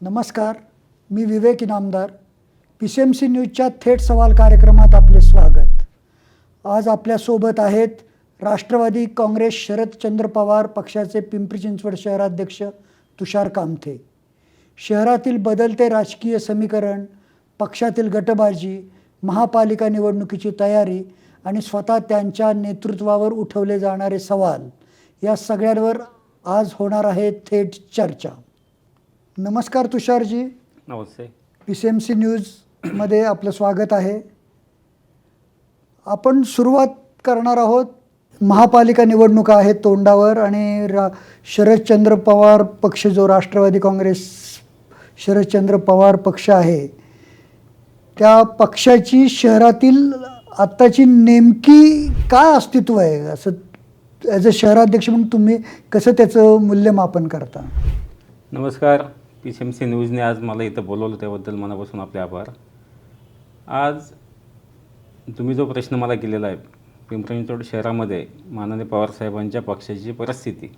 नमस्कार मी Vivek Inamdar P C M C न्यूजच्या थेट सवाल कार्यक्रमात आपले स्वागत. आज आपल्यासोबत आहेत राष्ट्रवादी काँग्रेस शरदचंद्र पवार पक्षाचे पिंपरी चिंचवड शहराध्यक्ष तुषार कामथे. शहरातील बदलते राजकीय समीकरण पक्षातील गटबाजी महापालिका निवडणुकीची तयारी आणि स्वतः त्यांच्या नेतृत्वावर उठवले जाणारे सवाल या सगळ्यांवर आज होणार आहे थेट चर्चा. नमस्कार तुषारजी. नमस्ते. पी सी एम सी न्यूजमध्ये आपलं स्वागत आहे. आपण सुरुवात करणार आहोत. महापालिका निवडणुका आहेत तोंडावर आणि रा शरदचंद्र पवार पक्ष जो राष्ट्रवादी काँग्रेस शरदचंद्र पवार पक्ष आहे त्या पक्षाची शहरातील आत्ताची नेमकी काय अस्तित्व आहे? असं ॲज अ शहराध्यक्ष म्हणून तुम्ही कसं त्याचं मूल्यमापन करता? नमस्कार. पी सी एम सी न्यूजने आज मला इथं बोलवलं त्याबद्दल मनापासून आपले आभार. आज तुम्ही जो प्रश्न मला केलेला आहे पिंपरी चिंचवड शहरामध्ये माननीय पवारसाहेबांच्या पक्षाची परिस्थिती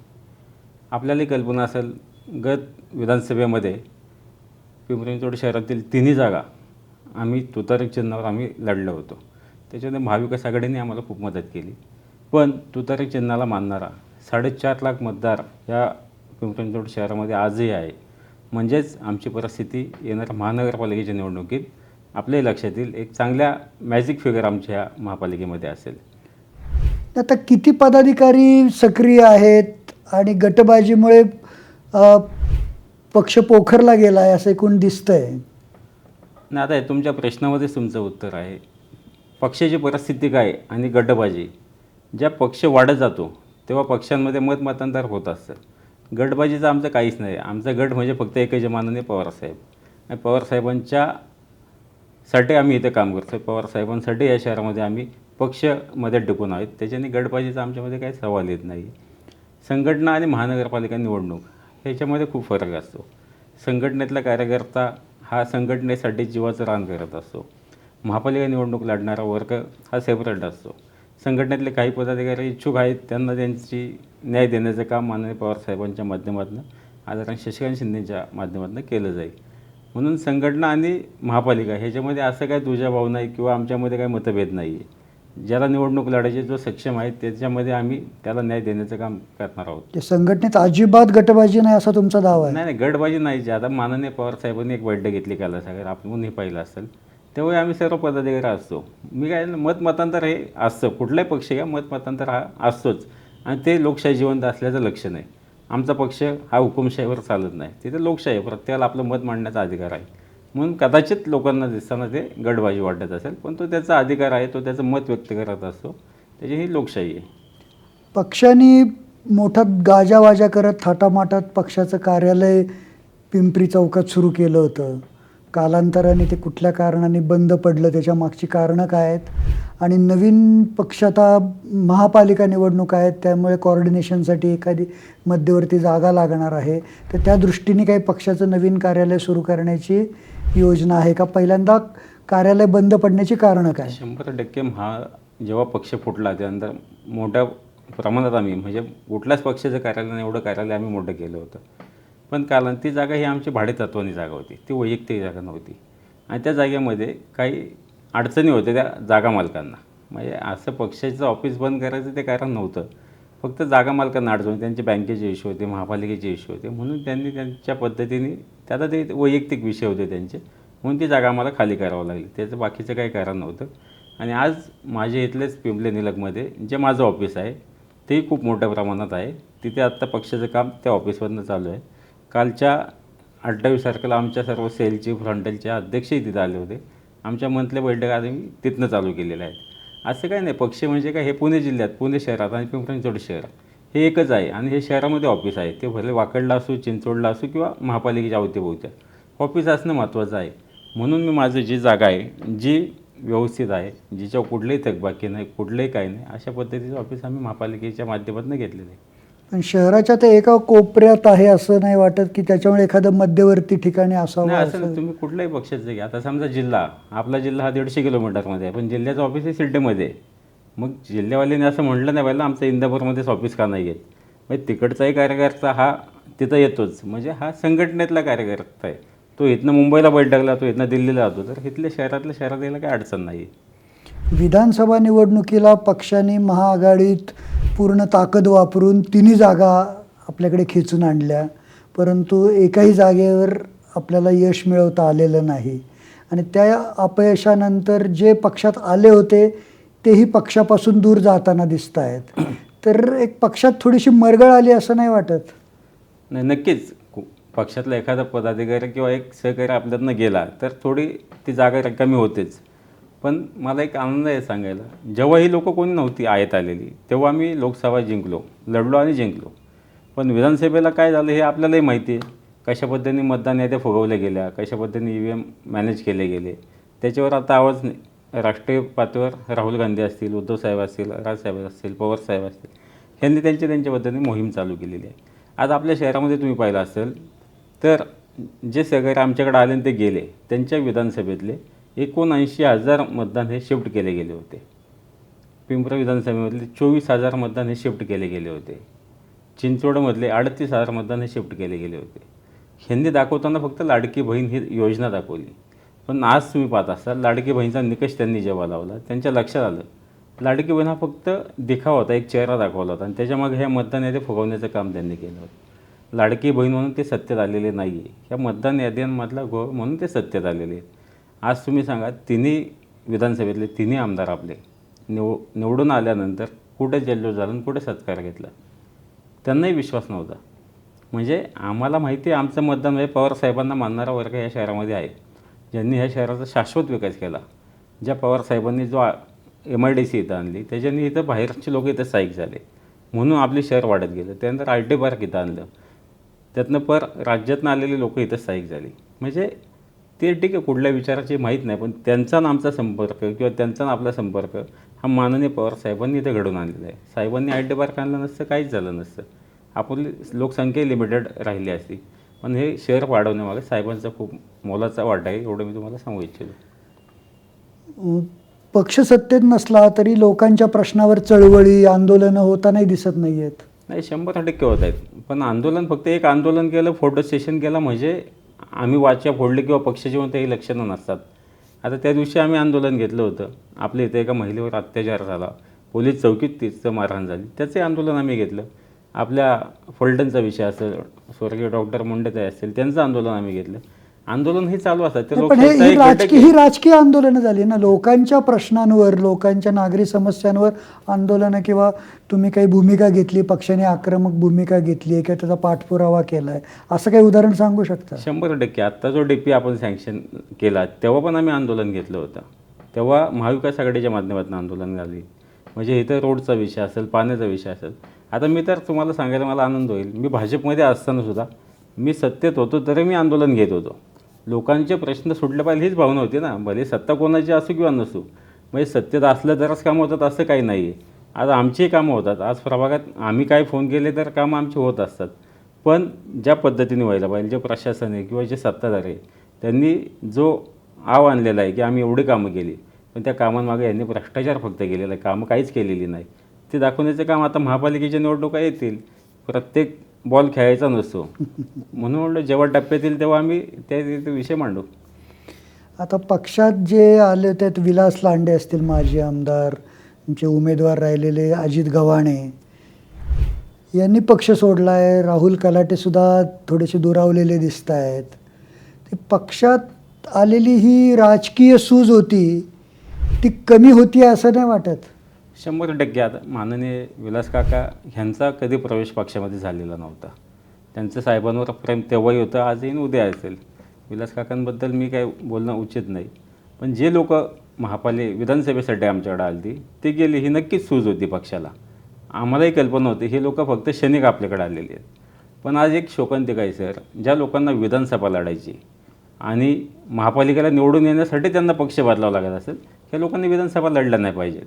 आपल्याला कल्पना असेल गत विधानसभेमध्ये पिंपरी चिंचवड शहरातील तिन्ही जागा आम्ही तुतारी चिन्हावर आम्ही लढलो होतो. त्याच्यामध्ये महाविकास आघाडीने आम्हाला खूप मदत केली. पण तुतारी चिन्हाला मानणारा साडेचार लाख मतदार या पिंपरी चिंचवड शहरामध्ये आजही आहे. म्हणजेच आमची परिस्थिती येणाऱ्या महानगरपालिकेच्या निवडणुकीत. आपल्याही लक्षात येईल एक चांगल्या मॅजिक फिगर आमच्या महापालिकेमध्ये असेल. आता किती पदाधिकारी सक्रिय आहेत आणि गटबाजीमुळे पक्ष पोखरला गेला आहे असं एकूण दिसतंय? आणि आता तुमच्या प्रश्नामध्येच तुमचं उत्तर आहे. पक्षाची परिस्थिती काय आणि गटबाजी? ज्या पक्ष वाढत जातो तेव्हा पक्षांमध्ये मतमतांतर होत असतं. गटबाजीचं आमचं काहीच नाही. आमचा गट म्हणजे फक्त एकच माननीय पवारसाहेब. आणि पवारसाहेबांच्या साठी आम्ही इथे काम करतो पवारसाहेबांसाठी या शहरामध्ये आम्ही पक्षमध्ये टिकून आहोत. त्याच्याने गटबाजीचा आमच्यामध्ये काही सवाल येत नाही. संघटना आणि महानगरपालिका निवडणूक ह्याच्यामध्ये खूप फरक असतो. संघटनेतला कार्यकर्ता हा संघटनेसाठी जीवाचं रान करत असतो. महापालिका निवडणूक लढणारा वर्ग हा सेपरेट असतो. संघटनेतले काही पदाधिकारी इच्छुक आहेत त्यांना त्यांची न्याय देण्याचं काम माननीय पवारसाहेबांच्या माध्यमातून आदरणीय शशिकांत शिंदेच्या माध्यमातून केलं जाईल. म्हणून संघटना आणि महापालिका ह्याच्यामध्ये असं काय दुजाभाव नाही किंवा आमच्यामध्ये काही मतभेद नाही. आहे ज्याला निवडणूक लढायची जो सक्षम आहे त्याच्यामध्ये आम्ही त्याला न्याय देण्याचं काम करणार आहोत. संघटनेत अजिबात गटबाजी नाही असा तुमचा दावा आहे? नाही नाही गडबाजी नाही जे आता माननीय पवार साहेबांनी एक बैठक घेतली काल सगळं आपण हे पाहिलं असेल. तेव्हा आम्ही सर्व पदाधिकारी असतो. मी काय मत मतांतर हे असतं. कुठलाही पक्ष घ्या मत मतांतर हा असतोच. आणि ते लोकशाही जिवंत असल्याचं लक्ष नाही आमचा पक्ष हा हुकुमशाहीवर चालत नाही. तिथे लोकशाही आहे. प्रत्येकाला आपलं मत मांडण्याचा अधिकार आहे. म्हणून कदाचित लोकांना दिसताना ते गडबाजी वाटत असेल पण तो त्याचा अधिकार आहे तो त्याचं मत व्यक्त करत असतो. त्याची ही लोकशाही आहे. पक्षाने मोठा गाजावाजा करत थाटामाटात पक्षाचं कार्यालय पिंपरी चौकात सुरू केलं होतं. कालांतराने ते कुठल्या कारणाने बंद पडलं त्याच्या मागची कारणं काय आहेत? आणि नवीन पक्ष आता महापालिका निवडणूक आहेत त्यामुळे कॉर्डिनेशनसाठी एखादी मध्यवर्ती जागा लागणार आहे. तर त्या दृष्टीने काही पक्षाचं नवीन कार्यालय सुरू करण्याची योजना आहे का? पहिल्यांदा कार्यालय बंद पडण्याची कारणं काय? शंभर टक्के हा जेव्हा पक्ष फुटला त्यानंतर मोठ्या प्रमाणात आम्ही म्हणजे कुठल्याच पक्षाचं कार्यालय एवढं कार्यालय आम्ही मोठं केलं होतं. पण कारण ती जागा ही आमची भाडेतत्वानी जागा होती. ती वैयक्तिक जागा नव्हती. आणि त्या जागेमध्ये काही अडचणी होत्या त्या जागा मालकांना. म्हणजे असं पक्षाचं ऑफिस बंद करायचं ते कारण नव्हतं. फक्त जागा मालकांना अडचण त्यांचे बँकेचे इश्यू होते महापालिकेचे इश्यू होते. म्हणून त्यांनी त्यांच्या पद्धतीने त्यात ते वैयक्तिक विषय होते त्यांचे. म्हणून ती जागा आम्हाला खाली करावं लागली. त्याचं बाकीचं काही कारण नव्हतं. आणि आज माझे इथलेच पिंपले निलगमध्ये जे माझं ऑफिस आहे तेही खूप मोठ्या प्रमाणात आहे. तिथे आत्ता पक्षाचं काम त्या ऑफिसमधनं चालू आहे. कालच्या अठ्ठावीस तारखेला आमच्या सर्व सेलचे फ्रंटलचे अध्यक्षही तिथे आले होते. आमच्या मंथल्या बैठका आम्ही तिथनं चालू केलेल्या आहेत. असं काही नाही पक्ष म्हणजे काय हे पुणे जिल्ह्यात पुणे शहरात आणि पिंपरी शहर हे एकच आहे आणि हे शहरामध्ये ऑफिस आहे. ते भले वाकडला असो चिंचोडला असो किंवा महापालिकेच्या अवतीभोवत्या ऑफिस असणं महत्त्वाचं आहे. म्हणून मी माझं जी जागा आहे जी व्यवस्थित आहे जिच्यावर कुठलंही थकबाकी नाही कुठलंही काही नाही अशा पद्धतीचं ऑफिस आम्ही महापालिकेच्या माध्यमातून घेतलेलं आहे. पण शहराच्या ते एका कोपऱ्यात आहे असं नाही वाटत की त्याच्यामुळे एखादं मध्यवर्ती ठिकाणी असावं नाही असं. असं नाही, तुम्ही कुठल्याही पक्षाचं घ्या. आता समजा जिल्हा. आपला जिल्हा हा दीडशे किलोमीटरमध्ये आहे पण जिल्ह्याचं ऑफिस हे सिड्डेमध्ये आहे मग जिल्ह्यावाल्यांनी असं म्हटलं नाही पाहिलं आमचं इंदापूरमध्येच ऑफिस का नाही आहेत म्हणजे तिकडचाही कार्यकर्ता हा तिथं येतोच. म्हणजे हा संघटनेतला कार्यकर्ता आहे. तो इथनं मुंबईला बैठकला तो इथनं दिल्लीला जातो. तर इथल्या शहरातल्या शहरात यायला काही अडचण नाही विधानसभा निवडणुकीला पक्षाने महाआघाडीत पूर्ण ताकद वापरून तिन्ही जागा आपल्याकडे खेचून आणल्या. परंतु एकाही जागेवर आपल्याला यश मिळवता आलेलं नाही. आणि त्या अपयशानंतर जे पक्षात आले होते तेही पक्षापासून दूर जाताना दिसत आहेत तर एक पक्षात थोडीशी मरगळ आली असं नाही वाटत? नाही नक्कीच. पक्षातला एखादा पदाधिकारी किंवा एक सहकारी आपल्यातनं गेला तर थोडी ती जागा रिकामी होतेच. पण मला एक आनंद आहे सांगायला. जेव्हा ही लोकं कोणी नव्हती आयत आलेली तेव्हा आम्ही लोकसभा जिंकलो लढलो आणि जिंकलो. पण विधानसभेला काय झालं हे आपल्यालाही माहिती आहे. कशा पद्धतीने मतदान याद्या फुगवल्या गेल्या कशा पद्धतीने ई व्ही एम मॅनेज केले गेले त्याच्यावर आता आवाज राष्ट्रीय पातळीवर राहुल गांधी असतील उद्धव साहेब असतील राजसाहेब असतील पवार साहेब असतील ह्यांनी त्यांच्या त्यांच्या पद्धतीने मोहीम चालू केलेली आहे. आज आपल्या शहरामध्ये तुम्ही पाहिलं असेल तर जे सगळे आमच्याकडे आले आणि ते गेले त्यांच्या विधानसभेतले एकोणऐंशी हजार मतदान हे शिफ्ट केले गेले होते. पिंपरा विधानसभेमधले चोवीस हजार मतदान हे शिफ्ट केले गेले होते. चिंचवडमधले अडतीस हजार मतदान हे शिफ्ट केले गेले होते. ह्यांनी दाखवताना फक्त लाडकी बहीण ही योजना दाखवली. पण आज तुम्ही पाहत असाल लाडकी बहीणचा निकष त्यांनी जेव्हा लावला त्यांच्या लक्षात आलं. लाडकी बहीण हा फक्त दिखावा होता एक चेहरा दाखवला होता. आणि त्याच्यामागे ह्या मतदान यादी फुगवण्याचं काम त्यांनी केलं होतं. लाडकी बहीण म्हणून ते सत्तेत आलेले नाही आहे ह्या मतदान याद्यांमधला घोळ म्हणून ते सत्तेत आलेले आहेत. आज तुम्ही सांगा तिन्ही विधानसभेतले तिन्ही आमदार आपले निव निवडून आल्यानंतर कुठे जल्लोष झाला आणि कुठे सत्कार घेतला? त्यांनाही विश्वास नव्हता. म्हणजे आम्हाला माहिती आहे आमचं मतदान म्हणजे पवारसाहेबांना मानणारा वर्ग या शहरामध्ये आहे. ज्यांनी ह्या शहराचा शाश्वत विकास केला. ज्या पवारसाहेबांनी जो एम आय डी सी इथं आणली त्याच्यानी इथं बाहेरचे लोक इथं स्थायिक झाले. म्हणून आपले शहर वाढत गेलं. त्यानंतर आर टी पार्क इथं आणलं. त्यातनं पर राज्यातनं आलेले लोक इथं स्थायिक झाली. म्हणजे ते ठीक आहे कुठल्या विचाराची माहीत नाही पण त्यांचा आणि आमचा संपर्क किंवा त्यांचा आणि आपला संपर्क हा माननीय पवार साहेबांनी इथे घडवून आणलेला आहे. साहेबांनी आय टी पार्क आणलं नसतं काहीच झालं नसतं. आपली लोकसंख्या लिमिटेड राहिली असती. पण हे शहर वाढवण्यामागे साहेबांचा खूप मोलाचा वाटा आहे एवढं मी तुम्हाला सांगू इच्छितो. पक्ष सत्तेत नसला तरी लोकांच्या प्रश्नावर चळवळी आंदोलनं होतानाही दिसत नाही आहेत नाही शंभर टक्के होत आहेत. पण आंदोलन फक्त एक आंदोलन केलं फोटो सेशन केलं म्हणजे आम्ही वाच्या फोडले किंवा पक्षाचे म्हणून तेही लक्षणं नसतात. आता त्या दिवशी आम्ही आंदोलन घेतलं होतं. आपल्या इथे एका महिलेवर अत्याचार झाला. पोलीस चौकीत तिचं मारहाण झाली. त्याचे आंदोलन आम्ही घेतलं. आपल्या फलटणचा विषय असेल स्वर्गीय डॉक्टर मुंडेताई असतील त्यांचं आंदोलन आम्ही घेतलं. आंदोलन हे चालू असतात ते पण हे ही एक घटक राजकीय आहे. ही राजकीय आंदोलनं झाली ना. लोकांच्या प्रश्नांवर लोकांच्या नागरी समस्यांवर आंदोलनं किंवा तुम्ही काही भूमिका घेतली पक्षाने आक्रमक भूमिका घेतली किंवा त्याचा पाठपुरावा केलाय असं काही उदाहरण सांगू शकता? शंभर टक्के. आत्ता जो डी पी आपण सँक्शन केला तेव्हा पण आम्ही आंदोलन घेतलं होतं. तेव्हा महाविकास आघाडीच्या माध्यमातून आंदोलन झाली. म्हणजे इथं रोडचा विषय असेल पाण्याचा विषय असेल. आता मी तर तुम्हाला सांगायला मला आनंद होईल. मी भाजपमध्ये असताना सुद्धा मी सत्तेत होतो तरी मी आंदोलन घेत होतो. लोकांचे प्रश्न सुटले पाहिजे हीच भावना होती ना. भले सत्ता कोणाची असो किंवा नसो म्हणजे सत्तेत असलं तरच कामं होतात असं काही नाही आहे आज आमचीही कामं होतात. आज प्रभागात आम्ही काय फोन केले तर कामं आमची होत असतात. पण ज्या पद्धतीने व्हायला पाहिजे जे प्रशासन आहे किंवा जे सत्ताधारी आहे त्यांनी जो आव आणलेला आहे की आम्ही एवढी कामं केली पण त्या कामांमागे यांनी भ्रष्टाचार फक्त केलेला आहे. कामं काहीच केलेली नाही. ते दाखवण्याचं काम आता महापालिकेच्या निवडणुका येतील. प्रत्येक बॉल खेळायचा नसतो. म्हणून म्हणलं जेव्हा टप्प्यात येईल तेव्हा आम्ही त्या ते विषय मांडू. आता पक्षात जे आले होते विलास लांडे असतील माजी आमदार तुमचे उमेदवार राहिलेले अजित गव्हाणे यांनी पक्ष सोडला आहे राहुल कलाटेसुद्धा थोडेसे दुरावलेले दिसत आहेत ते पक्षात आलेली ही राजकीय सूज होती ती कमी होती असं नाही वाटत? शंभर टक्के आता माननीय विलास काका ह्यांचा कधी प्रवेश पक्षामध्ये झालेला नव्हता. त्यांचं साहेबांवर प्रेम तेव्हाही होतं आजही उद्या असेल. विलास काकांबद्दल मी काय बोलणं उचित नाही. पण जे लोक महापाले विधानसभेसाठी आमच्याकडे आली ते गेली ही नक्कीच सूज होती पक्षाला. आम्हालाही कल्पना होती हे लोक फक्त क्षणिक आपल्याकडे आलेले आहेत. पण आज एक शोकांतिक आहे सर ज्या लोकांना विधानसभा लढायची आणि महापालिकेला निवडून येण्यासाठी त्यांना पक्ष बदलावा लागत असेल त्या लोकांनी विधानसभा लढल्या नाही पाहिजे.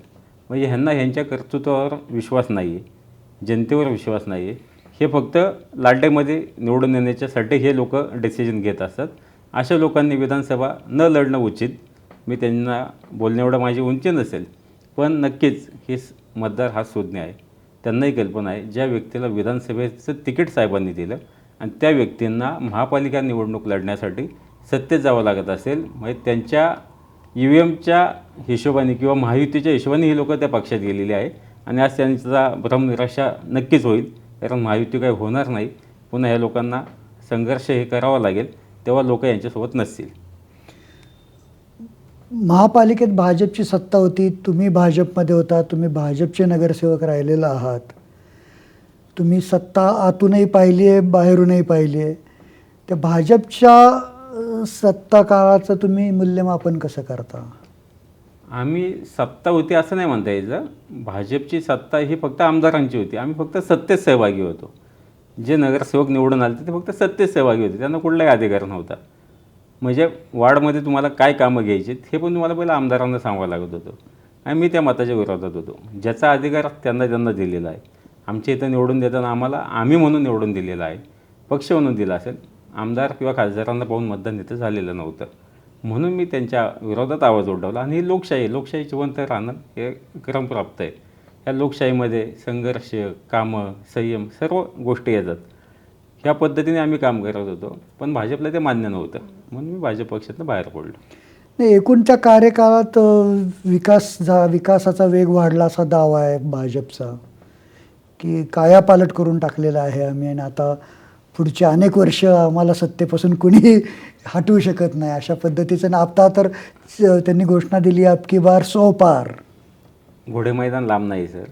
म्हणजे ह्यांना ह्यांच्या कर्तृत्वावर विश्वास नाही आहे जनतेवर विश्वास नाही आहे हे फक्त लाटेमध्ये निवडून येण्याच्यासाठी हे लोक डिसिजन घेत असतात. अशा लोकांनी विधानसभा न लढणं उचित. मी त्यांना बोलण्या एवढं माझी उंची नसेल पण नक्कीच हे स- मतदार हा शोधणे आहे. त्यांनाही कल्पना आहे ज्या व्यक्तीला विधानसभेचं तिकीट साहेबांनी दिलं आणि त्या व्यक्तींना महापालिका निवडणूक लढण्यासाठी सत्तेत जावं लागत असेल म्हणजे त्यांच्या ई व्ही एमच्या हिशोबाने किंवा महायुतीच्या हिशोबाने ही लोक त्या पक्षात गेलेली आहे आणि आज त्यांचा भ्रमनिराशा नक्कीच होईल. कारण महायुती काही होणार नाही. पुन्हा ह्या लोकांना संघर्ष हे करावा लागेल. तेव्हा लोक यांच्यासोबत नसतील. महापालिकेत भाजपची सत्ता होती. तुम्ही भाजपमध्ये होता. तुम्ही भाजपचे नगरसेवक राहिलेला आहात. तुम्ही सत्ता आतूनही पाहिली आहे बाहेरूनही पाहिली आहे. त्या भाजपच्या सत्ता काळाचं तुम्ही मूल्यमापन कसं करता? आम्ही सत्ता होती असं नाही म्हणता यायचं भाजपची सत्ता ही फक्त आमदारांची होती. आम्ही फक्त सत्तेत सहभागी होतो. जे नगरसेवक निवडून आले ते फक्त सत्तेत सहभागी होते. त्यांना कुठलाही अधिकार नव्हता. म्हणजे वार्डमध्ये तुम्हाला काय कामं घ्यायची हे पण तुम्हाला पहिलं आमदारांना सांगावं लागत होतं. आणि मी त्या मताच्या विरोधात होतो. ज्याचा अधिकार त्यांना त्यांना दिलेला आहे. आमच्या इथं निवडून देताना आम्हाला आम्ही म्हणून निवडून दिलेला आहे. पक्ष म्हणून दिला असेल. आमदार किंवा खासदारांना पाहून मतदान इथं झालेलं नव्हतं. म्हणून मी त्यांच्या विरोधात आवाज उडवला आणि ही लोकशाही लोकशाही जिवंत राहणं हे क्रमप्राप्त आहे. या लोकशाहीमध्ये संघर्ष कामं संयम सर्व गोष्टी येतात. ह्या पद्धतीने आम्ही काम करत होतो. पण भाजपला ते मान्य नव्हतं. म्हणून मी भाजप पक्षातनं बाहेर पडलो. नाही एकूणच्या कार्यकाळात विकास झा विकासाचा वेग वाढला असा दावा आहे भाजपचा की कायापालट करून टाकलेला आहे आम्ही. आणि आता पुढच्या अनेक वर्ष आम्हाला सत्तेपासून कुणी हटवू शकत नाही. अशा पद्धतीचं आणि आता तर त्यांनी घोषणा दिली अब की बार सो पार. घोडे मैदान लांब नाही सर.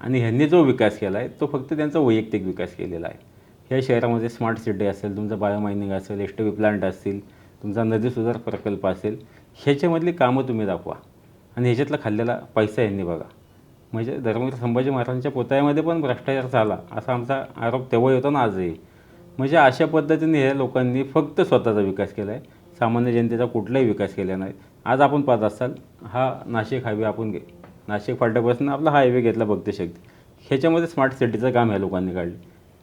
आणि ह्यांनी जो विकास केला आहे तो फक्त त्यांचा वैयक्तिक विकास केलेला आहे. ह्या शहरामध्ये स्मार्ट सिटी असेल तुमचं बायोमायनिंग असेल एस टी प्लांट असतील तुमचा नदी सुधार प्रकल्प असेल ह्याच्यामधली कामं तुम्ही दाखवा. आणि ह्याच्यातला खाल्लेला पैसा यांनी बघा. म्हणजे धर्मवीर संभाजी महाराजांच्या पोतायामध्ये पण भ्रष्टाचार झाला असा आमचा आरोप तेव्हाही होता ना आजही. म्हणजे अशा पद्धतीने ह्या लोकांनी फक्त स्वतःचा विकास केला आहे सामान्य जनतेचा कुठलाही विकास केला नाही. आज आपण पाहत असाल हा नाशिक हायवे आपण घे नाशिक फाट्यापासून आपला हायवे घेतला बघते शक्ती ह्याच्यामध्ये स्मार्ट सिटीचं काम ह्या लोकांनी काढले.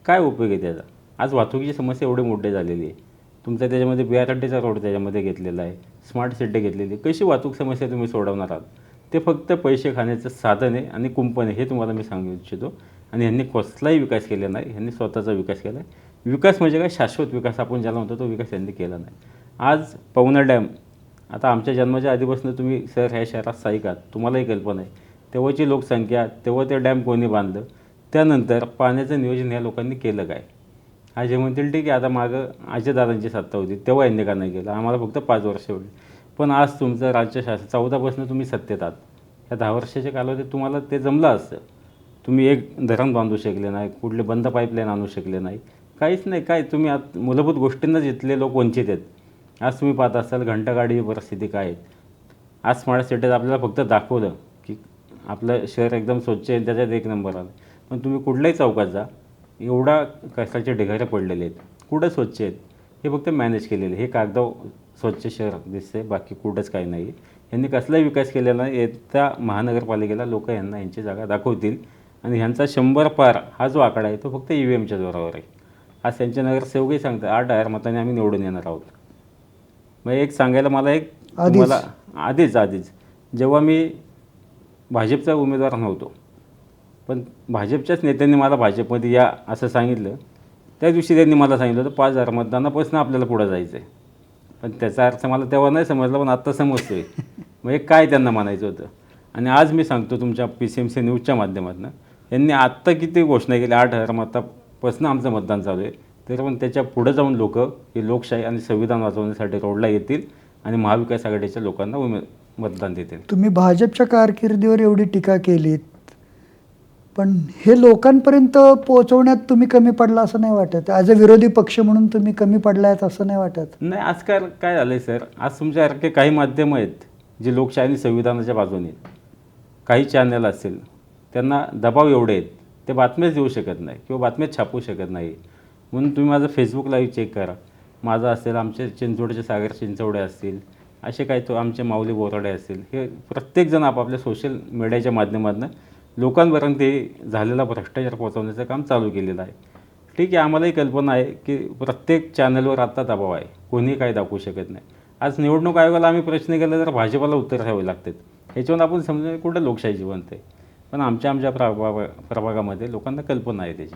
काय उपयोग आहे त्याचा? आज वाहतुकीची समस्या एवढी मोठी झालेली आहे. तुमचा त्याच्यामध्ये बी आर टीचा रोड त्याच्यामध्ये घेतलेला आहे. स्मार्ट सिटी घेतलेली आहे. कशी वाहतूक समस्या तुम्ही सोडवणार आहात? ते फक्त पैसे खाण्याचं साधन आहे आणि कुंपण आहे हे तुम्हाला मी सांगू इच्छितो. आणि ह्यांनी कसलाही विकास केला नाही. ह्यांनी स्वतःचा विकास केला आहे विकास म्हणजे काय? शाश्वत विकास आपण ज्याला म्हणतो तो विकास यांनी केला नाही. आज पवना डॅम आता आमच्या जन्माच्या आधीपासून तुम्ही सर ह्या शहरात स्थायिक आहात तुम्हालाही कल्पना आहे. तेव्हाची लोकसंख्या तेव्हा ते डॅम कोणी बांधलं त्यानंतर पाण्याचं नियोजन ह्या लोकांनी केलं काय? आज जे म्हणतील ठीक आहे आता मागं अजयदादांची सत्ता होती तेव्हा यांनी का नाही केलं? आम्हाला फक्त पाच वर्ष होईल. पण आज तुमचं राज्य शासन चौदापासून तुम्ही सत्तेत आहात. ह्या दहा वर्षाच्या कालावधीत तुम्हाला ते जमलं असतं. तुम्ही एक धरण बांधू शकले नाही कुठले बंद पाईपलाईन आणू शकले नाही. काहीच नाही काय तुम्ही आत मूलभूत गोष्टींनाच इथले लोक वंचित आहेत. आज तुम्ही पाहत असाल घंटागाडी परिस्थिती काय आहे. आज स्मार्ट सिटीत आपल्याला फक्त दाखवलं की आपलं शहर एकदम स्वच्छ आहे त्याच्यात एक नंबर आला. पण तुम्ही कुठल्याही चौकात जा एवढा कशाचे ढिगारे पडलेले आहेत. कुठं स्वच्छ आहेत? हे फक्त मॅनेज केलेले हे कागदाव स्वच्छ शहर दिसते बाकी कुठंच काही नाही यांनी कसलाही विकास केलेला नाही. येत्या महानगरपालिकेला लोक यांना यांची जागा दाखवतील. आणि ह्यांचा शंभर पार हा जो आकडा आहे तो फक्त ई व्ही एमच्या जोरावर आहे. आज त्यांचे नगरसेवकही सांगतात आठ हजार मतांनी आम्ही निवडून येणार आहोत. मग एक सांगायला मला एक आधीच. मला आधीच आधीच. जेव्हा मी भाजपचा उमेदवार नव्हतो पण भाजपच्याच नेत्यांनी मला भाजपमध्ये या असं सांगितलं. त्या दिवशी त्यांनी मला सांगितलं होतं पाच हजार मतदानापासून आपल्याला पुढं जायचं आहे पण त्याचा अर्थ मला तेव्हा नाही समजला पण आत्ता समजतो आहे मग हे काय त्यांना म्हणायचं होतं? आणि आज मी सांगतो तुमच्या पी सी एम सी न्यूजच्या माध्यमातून यांनी आत्ता किती घोषणा केली आठ हजार मतापासून आमचं मतदान चालू आहे. तरी पण त्याच्या पुढे जाऊन लोक ही लोकशाही आणि संविधान वाचवण्यासाठी रोडला येतील आणि महाविकास आघाडीच्या लोकांना उमे मतदान देतील. तुम्ही भाजपच्या कारकिर्दीवर एवढी टीका केलीत पण हे लोकांपर्यंत पोहोचवण्यात तुम्ही कमी पडला असं नाही वाटत? ॲज अ विरोधी पक्ष म्हणून तुम्ही कमी पडलायत असं नाही वाटत? नाही आजकाल काय झालं आहे सर? आज तुमच्यासारखे काही माध्यमं आहेत जे लोकशाही आणि संविधानाच्या बाजूने आहेत. काही चॅनल असेल त्यांना दबाव एवढे आहेत. ते बातम्याच देऊ शकत नाही किंवा बातम्याच छापू शकत नाही. म्हणून तुम्ही माझं फेसबुक लाईव्ह चेक करा. माझं असेल आमचे चिंचवडचे सागर चिंचवडे असतील असे काही तो आमचे माऊली बोराडे असतील हे प्रत्येकजण आपापल्या सोशल मीडियाच्या माध्यमातून लोकांपर्यंत ते झालेला भ्रष्टाचार पोहोचवण्याचं काम चालू केलेलं आहे. ठीक आहे आम्हालाही कल्पना आहे की प्रत्येक चॅनलवर आत्ता दबाव आहे. कोणी काही दाखवू शकत नाही. आज निवडणूक आयोगाला आम्ही प्रश्न केला तर भाजपाला उत्तर द्यावे लागतात. ह्याच्यावर आपण समजा कुठं लोकशाही जिवंत आहे. पण आमच्या आमच्या प्रभाग प्रभागामध्ये लोकांना कल्पना आहे त्याची.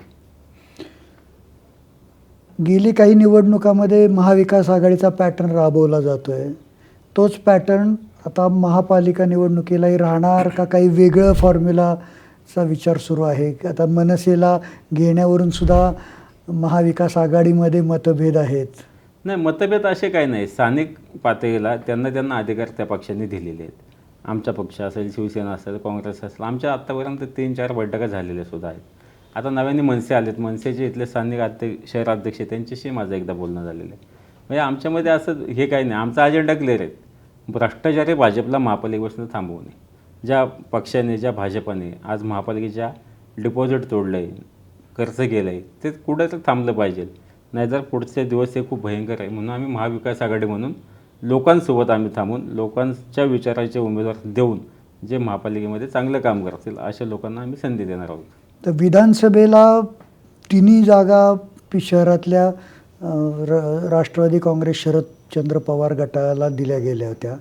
गेली काही निवडणुकामध्ये महाविकास आघाडीचा पॅटर्न राबवला जातो आहे तोच पॅटर्न आता महापालिका निवडणुकीलाही राहणार का काही वेगळं फॉर्म्युलाचा विचार सुरू आहे? आता मनसेला घेण्यावरून सुद्धा महाविकास आघाडीमध्ये मतभेद आहेत. नाही मतभेद असे काही नाही. स्थानिक पातळीला त्यांना त्यांना अधिकार त्या पक्षांनी दिलेले आहेत. आमचा पक्ष असेल शिवसेना असेल काँग्रेस असेल आमच्या आत्तापर्यंत तीन चार बैठका झालेल्या सुद्धा आहेत. आता नव्याने मनसे आलेत मनसेचे इथले स्थानिक अध्यक्ष शहराध्यक्ष त्यांच्याशी माझं एकदा बोलणं झालेलं आहे. म्हणजे आमच्यामध्ये असं हे काही नाही आमचा अजेंडा क्लिअर आहे. भ्रष्टाचारी भाजपला महापालिकेपासून थांबवणे ज्या पक्षाने ज्या भाजपाने आज महापालिकेच्या डिपॉझिट तोडलं आहे खर्च केलं आहे ते कुठं तर थांबलं पाहिजे. नाहीतर पुढचे दिवस हे खूप भयंकर आहे. म्हणून आम्ही महाविकास आघाडी म्हणून लोकांसोबत आम्ही थांबून लोकांच्या विचाराचे उमेदवार देऊन जे महापालिकेमध्ये चांगलं काम करतील अशा लोकांना आम्ही संधी देणार आहोत. तर विधानसभेला तिन्ही जागा शहरातल्या र राष्ट्रवादी काँग्रेस शरदचंद्र पवार गटाला दिल्या गेल्या होत्या.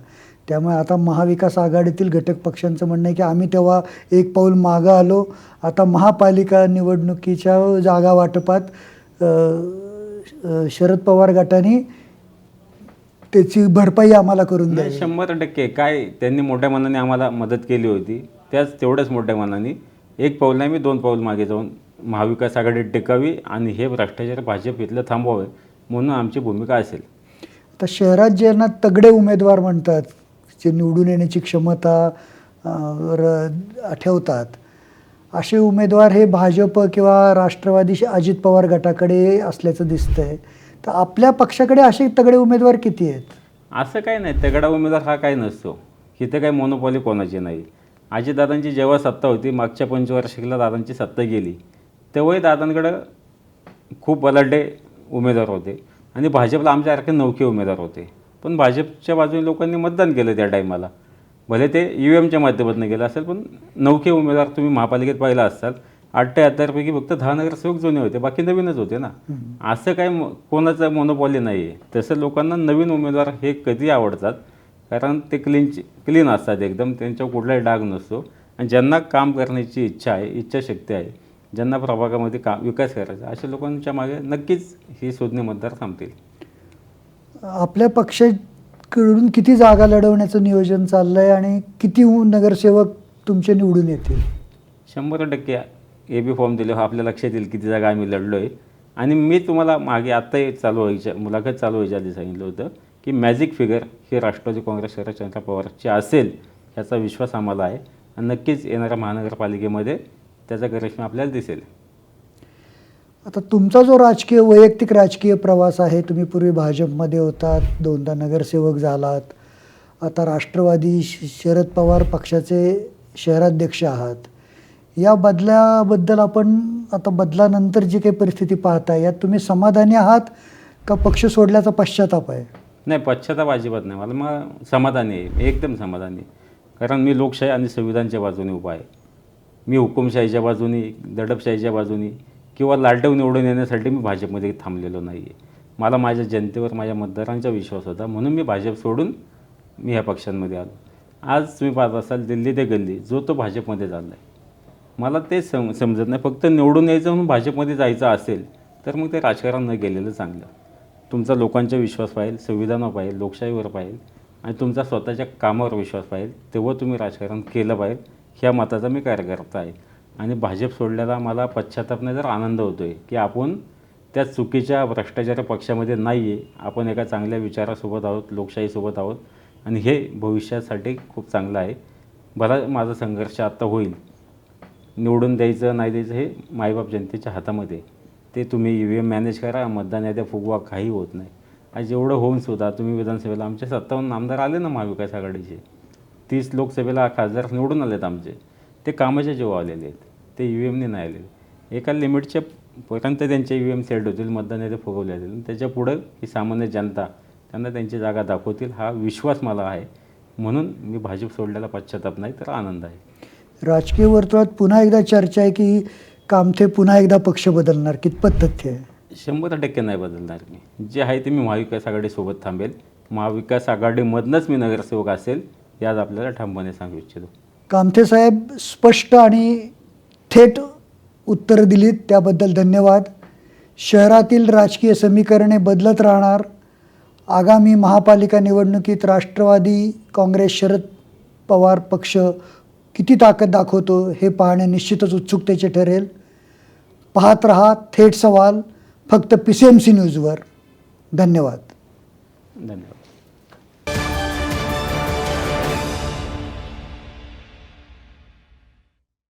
त्यामुळे आता महाविकास आघाडीतील घटक पक्षांचं म्हणणं आहे की आम्ही तेव्हा एक पाऊल मागं आलो. आता महापालिका निवडणुकीच्या जागा वाटपात शरद पवार गटाने त्याची भरपाई आम्हाला करून नाही द्यावी. शंभर टक्के. काय त्यांनी मोठ्या मनाने आम्हाला मदत केली होती. त्याच तेवढ्याच मोठ्या मनाने. एक पाऊल नाही मी दोन पाऊल मागे जाऊन महाविकास आघाडी टिकावी आणि हे भ्रष्टाचार भाजप इथलं थांबवावे म्हणून आमची भूमिका असेल. आता शहरात ज्यांना तगडे उमेदवार म्हणतात जे निवडून येण्याची क्षमता अं, र ठेवतात असे उमेदवार हे भाजप किंवा राष्ट्रवादी अजित पवार गटाकडे असल्याचं दिसतंय. तर आपल्या पक्षाकडे असे तगडे उमेदवार किती आहेत? असं काही नाही. तगडा उमेदवार हा काही नसतो. इथं काही मोनोपॉली कोणाची नाही. आजीदादांची जेव्हा सत्ता होती मागच्या पंचवार्षिकला दादांची सत्ता गेली तेव्हाही दादांकडं खूप बलाढ्य उमेदवार होते आणि भाजपला आमच्यासारखे नौके उमेदवार होते. पण भाजपच्या बाजूने लोकांनी मतदान केलं त्या टायमाला भले ते यू एमच्या माध्यमातून गेलं असेल पण नौके उमेदवार तुम्ही महापालिकेत पाहिला असाल अठ्ठ्याहत्तरपैकी फक्त दहा नगरसेवक जुने होते बाकी नवीनच होते ना. असं काय कोणाचं मोनोपॉली नाही आहे तसं लोकांना नवीन उमेदवार हे कधी आवडतात? कारण ते क्लीन क्लीन असतात एकदम त्यांच्यावर कुठलाही डाग नसतो. आणि ज्यांना काम करण्याची इच्छा आहे इच्छाशक्ती आहे ज्यांना प्रभागामध्ये का विकास करायचा अशा लोकांच्या मागे नक्कीच ही शोधणे मतदार थांबतील. आपल्या पक्षाकडून किती जागा लढवण्याचं नियोजन चाललं आहे आणि किती नगरसेवक तुमचे निवडून येतील? शंभर टक्के ए बी फॉर्म दिले आपल्या लक्षात येईल किती जागा आम्ही लढलो आहे आणि मी तुम्हाला मागे आत्ताही चालू व्हायच्या मुलाखत चालू व्हायच्या आधी सांगितलं होतं की मॅजिक फिगर ही राष्ट्रवादी काँग्रेस शरदचंद्र पवारची असेल याचा विश्वास आम्हाला आहे. आणि नक्कीच येणाऱ्या महानगरपालिकेमध्ये त्याचा करिश्मा आपल्याला दिसेल. आता तुमचा जो राजकीय वैयक्तिक राजकीय प्रवास आहे तुम्ही पूर्वी भाजपमध्ये होतात दोनदा नगरसेवक झालात. आता राष्ट्रवादी श- शरद पवार पक्षाचे शहराध्यक्ष आहात. या बदलाबद्दल आपण आता बदलानंतर जी काही परिस्थिती पाहताय यात तुम्ही समाधानी आहात का पक्ष सोडल्याचा पश्चाताप आहे? नाही पश्चाताप अजिबात नाही. मला मग समाधानी आहे. मी एकदम समाधानी आहे. कारण मी लोकशाही आणि संविधानच्या बाजूने उभा आहे. मी हुकुमशाहीच्या बाजूने दडपशाहीच्या बाजूने किंवा लालटेव निवडून येण्यासाठी मी भाजपमध्ये थांबलेलो नाही आहे मला माझ्या जनतेवर माझ्या मतदारांचा विश्वास होता. म्हणून मी भाजप सोडून मी ह्या पक्षांमध्ये आलो. आज तुम्ही पाहत असाल दिल्ली ते गल्ली जो तो भाजपमध्ये चालला आहे मला तेच सम समजत नाही. फक्त निवडून यायचं म्हणून भाजपमध्ये जायचं असेल तर मग ते राजकारण न गेलेलं चांगलं. तुमचा लोकांचा विश्वास पाहिजे संविधानावर पाहिजे लोकशाहीवर पाहिजे आणि तुमचा स्वतःच्या कामावर विश्वास पाहिजे तेव्हा तुम्ही राजकारण केलं पाहिजे ह्या मताचा मी कार्यकर्ता आहे. आणि भाजप सोडल्याला मला पश्चाताप नाही तर आनंद होतो आहे की आपण त्या चुकीच्या भ्रष्टाचार पक्षामध्ये नाही आहे आपण एका चांगल्या विचारासोबत आहोत लोकशाहीसोबत आहोत आणि हे भविष्यासाठी खूप चांगलं आहे. भला माझा संघर्ष आत्ता होईल. निवडून द्यायचं नाही द्यायचं हे मायबाप जनतेच्या हातामध्ये ते तुम्ही ई व्ही एम मॅनेज करा मतदान याद्या फुगवा काही होत नाही. आज जेवढं होऊन सुद्धा तुम्ही विधानसभेला आमचे सत्तावन्न आमदार आले ना महाविकास आघाडीचे. तीस लोकसभेला खासदार निवडून आलेत आमचे. ते कामाच्या जेव्हा आलेले आहेत. ते ई व्ही एमने नाही आलेले. एका लिमिटच्या पर्यंत त्यांचे ई व्ही एम सेट होतील मतदान येते फुगवले जातील. आणि त्याच्या पुढं ही सामान्य जनता त्यांना त्यांची जागा दाखवतील. हा विश्वास मला आहे. म्हणून मी भाजप सोडल्याला पश्चाताप नाही तर आनंद आहे. राजकीय वर्तुळात पुन्हा एकदा चर्चा आहे की कामथे पुन्हा एकदा पक्ष बदलणार? कितपत तथ्य आहे? शंभर टक्के नाही बदलणार मी. जे आहे ते मी महाविकास आघाडीसोबत थांबेल. महाविकास आघाडीमधनंच मी नगरसेवक असेल यात आपल्याला ठामपणे सांगू इच्छितो. कामथे साहेब स्पष्ट आणि थेट उत्तरं दिलीत. त्याबद्दल धन्यवाद. शहरातील राजकीय समीकरणे बदलत राहणार. आगामी महापालिका निवडणुकीत राष्ट्रवादी काँग्रेस शरद पवार पक्ष किती ताकद दाखवतो हे पाहणे निश्चितच उत्सुकतेचे ठरेल. पाहत रहा थेट सवाल फक्त पी सी एम सी न्यूजवर धन्यवाद. धन्यवाद.